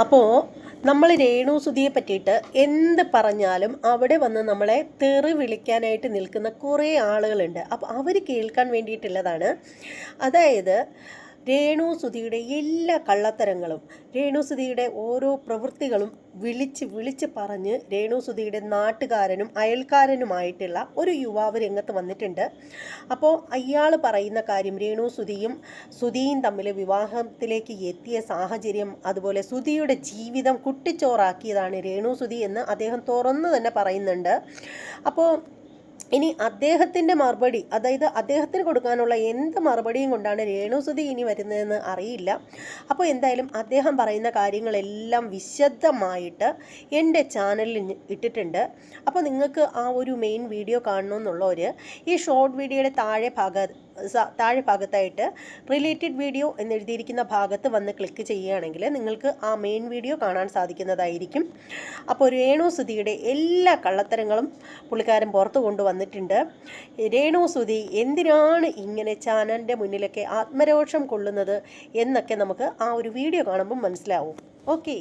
അപ്പോൾ നമ്മൾ രേണു രേണുസുതിയെ പറ്റിയിട്ട് എന്ത് പറഞ്ഞാലും അവിടെ വന്ന് നമ്മളെ തെറി വിളിക്കാനായിട്ട് നിൽക്കുന്ന കുറേ ആളുകളുണ്ട്. അപ്പോൾ അവർ കേൾക്കാൻ വേണ്ടിയിട്ടുള്ളതാണ്. അതായത് രേണുസുതിയുടെ എല്ലാ കള്ളത്തരങ്ങളും രേണുസുതിയുടെ ഓരോ പ്രവൃത്തികളും വിളിച്ച് വിളിച്ച് പറഞ്ഞ് രേണുസുതിയുടെ നാട്ടുകാരനും അയൽക്കാരനുമായിട്ടുള്ള ഒരു യുവാവ് രംഗത്ത് വന്നിട്ടുണ്ട്. അപ്പോൾ അയാൾ പറയുന്ന കാര്യം രേണുസുതിയും സുധിയും തമ്മിൽ വിവാഹത്തിലേക്ക് എത്തിയ സാഹചര്യം അതുപോലെ സുധിയുടെ ജീവിതം കുട്ടിച്ചോറാക്കിയതാണ് രേണുസുതി എന്ന് അദ്ദേഹം തുറന്നു തന്നെ പറയുന്നുണ്ട്. അപ്പോൾ ഇനി അദ്ദേഹത്തിന്റെ മറുപടി അതായത് അദ്ദേഹത്തിന് കൊടുക്കാനുള്ള എന്ത് മറുപടിയും കൊണ്ടാണ് രേണുസുതി ഇനി വരുന്നതെന്ന് അറിയില്ല. അപ്പോൾ എന്തായാലും അദ്ദേഹം പറയുന്ന കാര്യങ്ങളെല്ലാം വിശദമായിട്ട് എന്റെ ചാനലിൽ ഇട്ടിട്ടുണ്ട്. അപ്പോൾ നിങ്ങൾക്ക് ആ ഒരു മെയിൻ വീഡിയോ കാണണമെന്നുള്ളവർ ഈ ഷോർട്ട് വീഡിയോയുടെ താഴെ ഭാഗ താഴെ ഭാഗത്തായിട്ട് റിലേറ്റഡ് വീഡിയോ എന്നെഴുതിയിരിക്കുന്ന ഭാഗത്ത് വന്ന് ക്ലിക്ക് ചെയ്യുകയാണെങ്കിൽ നിങ്ങൾക്ക് ആ മെയിൻ വീഡിയോ കാണാൻ സാധിക്കുന്നതായിരിക്കും. അപ്പോൾ രേണുസുതിയുടെ എല്ലാ കള്ളത്തരങ്ങളും പുള്ളിക്കാരൻ പുറത്തു കൊണ്ടുവന്നിട്ടുണ്ട് രേണുസുതി എന്തിനാണ് ഇങ്ങനെ ചാനലിന്റെ മുന്നിലൊക്കെ ആത്മരോഷം കൊള്ളുന്നത് എന്നൊക്കെ നമുക്ക് ആ ഒരു വീഡിയോ കാണുമ്പം മനസ്സിലാവും. ഓക്കെ.